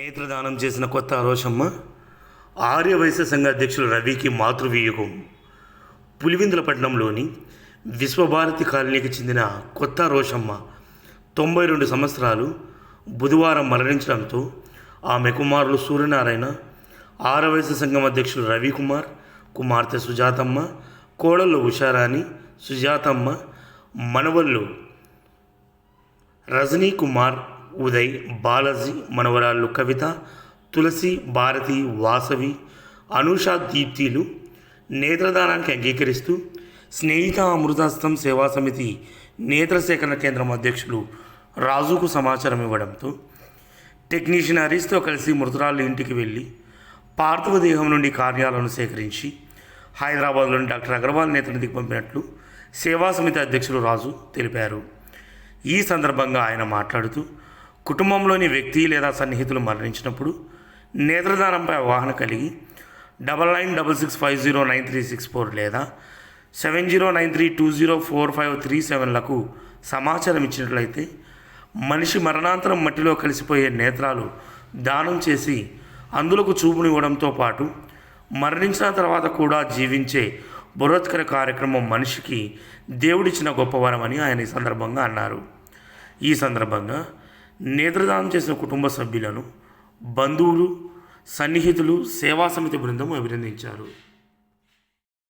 నేత్రదానం చేసిన కొత్త రోషమ్మ ఆర్యవైశ్య సంఘ అధ్యక్షులు రవికి మాతృవియుగం పులివిందులపట్నంలోని విశ్వభారతి కాలనీకి చెందిన కొత్త రోషమ్మ తొంభై రెండు సంవత్సరాలు బుధవారం మరణించడంతో ఆమె కుమారులు సూర్యనారాయణ ఆరవైశ్య సంఘం అధ్యక్షులు రవికుమార్ కుమార్తె సుజాతమ్మ కోడళ్ళు ఉషారాణి సుజాతమ్మ మనవళ్ళు రజనీ కుమార్ ఉదయ్ బాలాజీ మనవరాళ్ళు కవిత తులసి భారతి వాసవి అనూష దీప్తిలు నేత్రదానానికి అంగీకరిస్తూ స్నేహిత అమృతాస్తం సేవా సమితి నేత్ర సేకరణ కేంద్రం అధ్యక్షులు రాజుకు సమాచారం ఇవ్వడంతో టెక్నీషియన్ హరీష్తో కలిసి మృతురాళ్ళ ఇంటికి వెళ్ళి పార్థివ దేహం నుండి కార్యాలను సేకరించి హైదరాబాద్లోని డాక్టర్ అగర్వాల్ నేతనిధికి పంపినట్లు సేవా సమితి అధ్యక్షులు రాజు తెలిపారు. ఈ సందర్భంగా ఆయన మాట్లాడుతూ కుటుంబంలోని వ్యక్తి లేదా సన్నిహితులు మరణించినప్పుడు నేత్రదానంపై అవగాహన కలిగి double nine double six five zero nine three six four లేదా seven zero nine three two zero four five three సెవెన్లకు సమాచారం ఇచ్చినట్లయితే మనిషి మరణాంతరం మట్టిలో కలిసిపోయే నేత్రాలు దానం చేసి అందులకు చూపునివ్వడంతో పాటు మరణించిన తర్వాత కూడా జీవించే బృహత్కర కార్యక్రమం మనిషికి దేవుడిచ్చిన గొప్ప వరమని ఆయన ఈ సందర్భంగా అన్నారు. ఈ సందర్భంగా నేత్రదానం చేసిన కుటుంబ సభ్యులను బంధువులు సన్నిహితులు సేవా సమితి బృందం అభినందించారు.